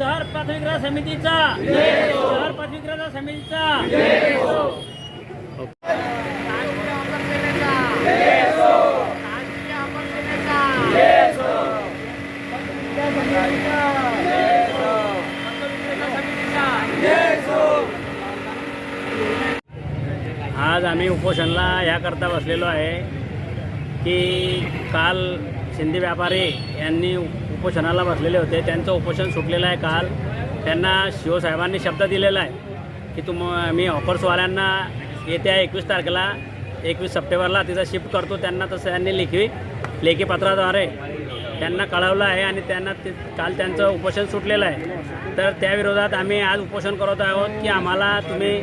शहर पथविक्रेता समितीचा. शहर पथविक्रेता समितीचा. आज आम्ही उपोषणला ह्याकरता बसलेलो आहे की काल शिंदे व्यापारी यांनी उपोषणाला बसलेले होते. त्यांचं उपोषण सुटलेलं आहे काल. त्यांना शिवसाहेबांनी शब्द दिलेला आहे की तुम मी ऑफर्सवाल्यांना येत्या एकवीस तारखेला एकवीस सप्टेंबरला तिचा शिफ्ट करतो. त्यांना तसं त्यांनी लेखी लेखीपत्राद्वारे त्यांना कळवलं आहे आणि त्यांना ते काल त्यांचं उपोषण सुटलेलं आहे. तर त्याविरोधात आम्ही आज उपोषण करत आहोत की आम्हाला तुम्ही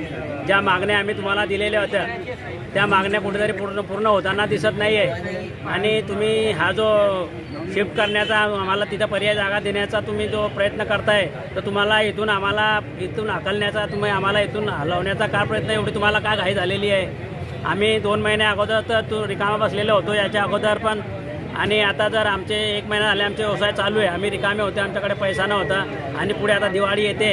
ज्या मागण्या आम्ही तुम्हाला दिलेल्या होत्या त्या मागण्या कुठेतरी पूर्ण पूर्ण होताना दिसत नाही आहे आणि तुम्ही हा जो शिफ्ट करण्याचा आम्हाला तिथं पर्याय जागा देण्याचा तुम्ही जो प्रयत्न करताय तर तुम्हाला इथून आम्हाला इथून हकलण्याचा तुम्ही आम्हाला इथून हलवण्याचा का प्रयत्न एवढी तुम्हाला का घाई झालेली आहे? आम्ही दोन महिन्या अगोदर तर तो रिकामा बसलेलो होतो याच्या अगोदर पण आणि आता जर आमचे एक महिना झाले आमचे व्यवसाय चालू आहे. आम्ही रिकामे होते आमच्याकडे पैसा नव्हता. आणि पुढे आता दिवाळी येते.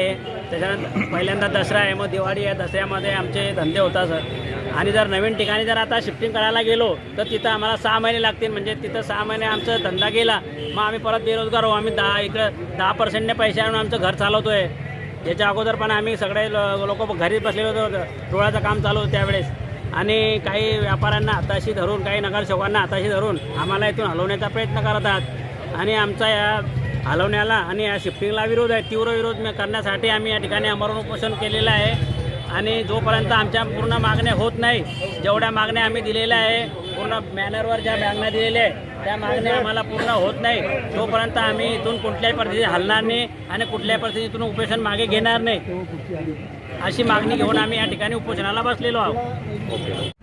त्याच्यानंतर पहिल्यांदा दसरा आहे. मग दिवाळी आहे. दसऱ्यामध्ये आमचे धंदे होतात सर. आणि जर नवीन ठिकाणी जर आता शिफ्टिंग करायला गेलो तर तिथं आम्हाला सहा महिने लागतील. म्हणजे तिथं सहा महिने आमचा धंदा गेला. मग आम्ही परत बेरोजगार हो आम्ही दहा इकडं दहा पर्सेंटने पैसे आणून आमचं घर चालवतो आहे याच्या अगोदर पण आम्ही सगळे लोक घरीच बसलेलो होतो. डोळ्याचं काम चालू होतं त्यावेळेस. आणि काही व्यापाऱ्यांना हाताशी धरून काही नगरसेवकांना हाताशी धरून आम्हाला इथून हलवण्याचा प्रयत्न करत आहात आणि आमचा या हलवण्याला आणि या शिफ्टिंगला विरोध आहे. तीव्र विरोध करण्यासाठी आम्ही या ठिकाणी अमरण उपोषण केलेलं आहे. आणि जोपर्यंत आमच्या पूर्ण मागण्या होत नाही जेवढ्या मागण्या आम्ही दिलेल्या आहे पूर्ण बॅनरवर ज्या मागण्या दिलेल्या आहे त्या मागण्या आम्हाला पूर्ण होत नाही. तोपर्यंत आम्ही इथून कुठल्याही परिस्थितीत हलणार नाही आणि कुठल्याही परिस्थितीतून उपोषण मागे घेणार नाही. अशी मागणी घेऊन आम्ही या ठिकाणी उपोषणाला बसलेलो आहोत.